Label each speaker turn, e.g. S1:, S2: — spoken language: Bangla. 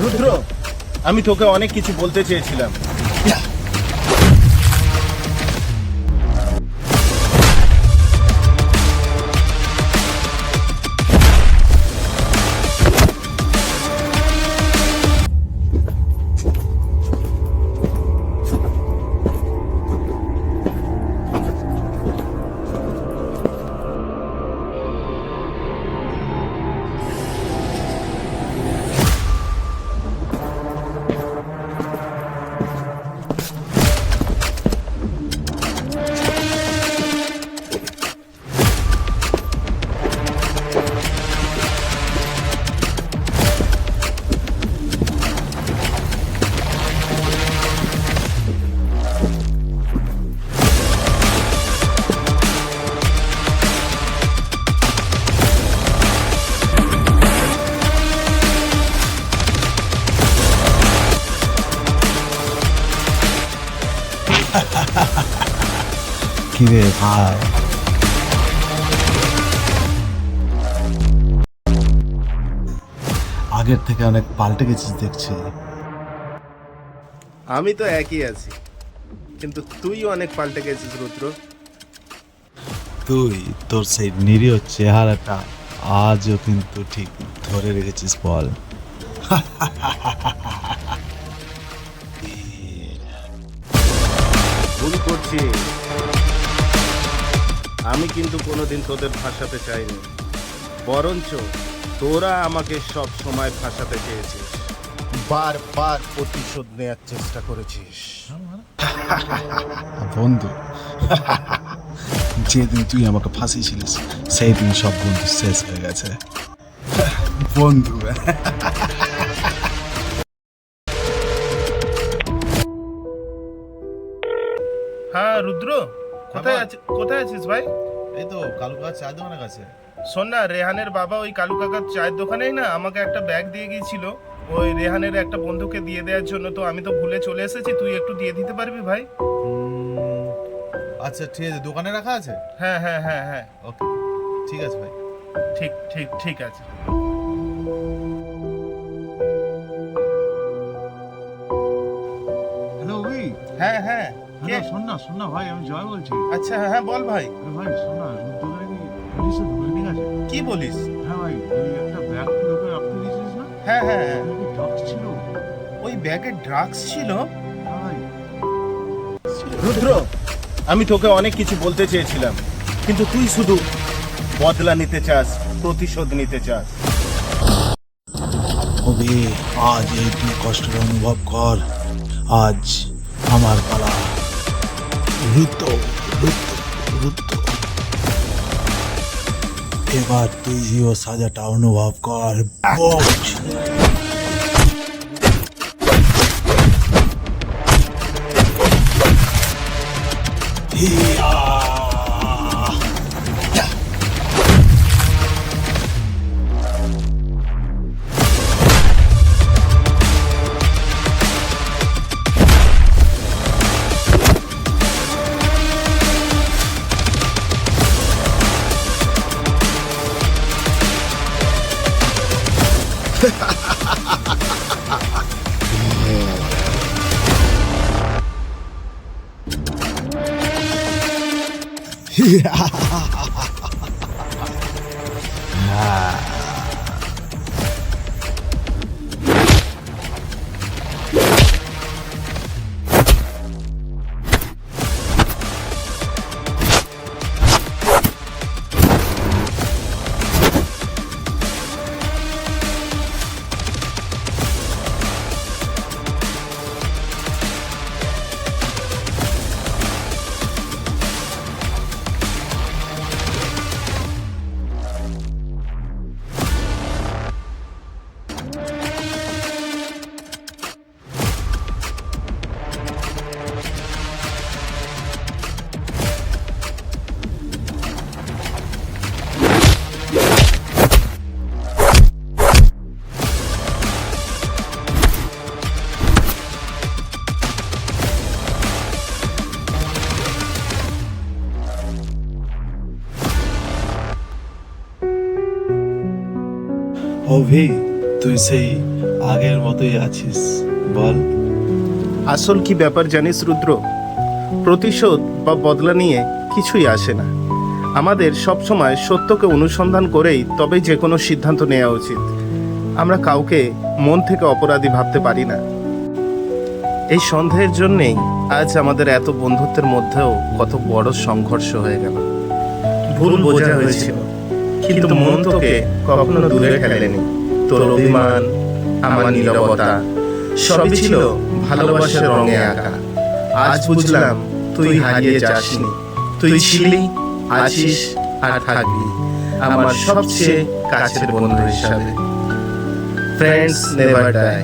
S1: রুদ্র আমি তোকে অনেক কিছু বলতে চেয়েছিলাম।
S2: কিরে ভাই আগের থেকে অনেক পাল্টে গেছিস দেখছি।
S1: আমি তো একই আছি। কিন্তু তুই অনেক পাল্টে গেছিস রুদ্র।
S2: তুই তোর সেই নিরীহ চেহারাটা আজও কিন্তু ঠিক ধরে রেখেছিস বল।
S1: ভুল করছি আমি কিন্তু কোনোদিন তোদের ফাঁসাতে চাইনি। বরঞ্চ তোরা আমাকে সব সময় ফাঁসাতে চেয়েছিস। বারবার প্রতিশোধ নেওয়ার চেষ্টা করেছিস।
S2: বন্ধু যেদিন তুই আমাকে ফাঁসিয়েছিলিস সেই দিন সব বন্ধু শেষ হয়ে গেছে। বন্ধু।
S1: হ্যাঁ রুদ্র। কোথায় আছিস কোথায় আছিস ভাই?
S2: এই তো কালুকা চা দোকানের কাছে।
S1: শোন না রেহানের বাবা ওই কালু কাকার চায়ের দোকানেই না আমাকে একটা ব্যাগ দিয়ে গিয়েছিল। ওই রেহানের একটা বন্ধুকে দিয়ে দেওয়ার জন্য। তো আমি তো ভুলে চলে এসেছি তুই একটু দিয়ে দিতে পারবি ভাই?
S2: আচ্ছা ঠিক আছে দোকানে রাখা আছে?
S1: হ্যাঁ হ্যাঁ হ্যাঁ হ্যাঁ।
S2: ওকে ঠিক আছে ভাই।
S1: ঠিক ঠিক ঠিক আছে।
S3: হ্যালো
S1: হ্যাঁ হ্যাঁ। কে?
S3: শোন না শোন না ভাই আমি জয় বলছি।
S1: আচ্ছা হ্যাঁ বল ভাই।
S3: ভাই শোন না কি পুলিশে ধরে নিয়ে গেছে
S1: কি বলিস?
S3: হ্যাঁ ভাই ওই একটা ব্যাগ লোকে রাখতে দিয়েছিস না?
S1: হ্যাঁ হ্যাঁ হ্যাঁ।
S3: ওই ড্রাগস ছিল।
S1: ওই ব্যাগে ড্রাগস ছিল?
S3: হ্যাঁ
S1: রুদ্র আমি তোকে অনেক কিছু বলতে চেয়েছিলাম কিন্তু তুই শুধু বদলা নিতে চাস প্রতিশোধ নিতে চাস।
S2: ওবে আজ এই তুই কষ্টের অনুভব কর আজ আমার পালা। রুদ্র রুদ্র রুদ্র এবার তুইও সাজাটা অনুভব কর বোঝ হিয়া yeah. অভি তুই সেই আগের মতোই আছিস বল।
S1: আসল কি ব্যাপার জানিস রুদ্র? প্রতিশোধ বা বদলা নিয়ে কিছুই আসে না। আমাদের সবসময় সত্যকে অনুসন্ধান করেই তবে যে কোনো সিদ্ধান্ত নেওয়া উচিত। আমরা কাউকে মন থেকে অপরাধী ভাবতে পারি না। এই সন্দেহের জন্যেই আজ আমাদের এত বন্ধুত্বের মধ্যেও কত বড় সংঘর্ষ হয়ে গেল। ভুল বোঝা হয়েছিল। কিন্তু মন তোকে কখনো দূরে ফেলেনি তোর অভিমান, আমার নীরবতা, সবই ছিল ভালোবাসার রঙে আঁকা। আজ বুঝলাম তুই হারিয়ে যাসনি। তুই ছিলি, আছিস আর থাকবি আমার সবচেয়ে কাছের বন্ধু হিসাবে। Friends never die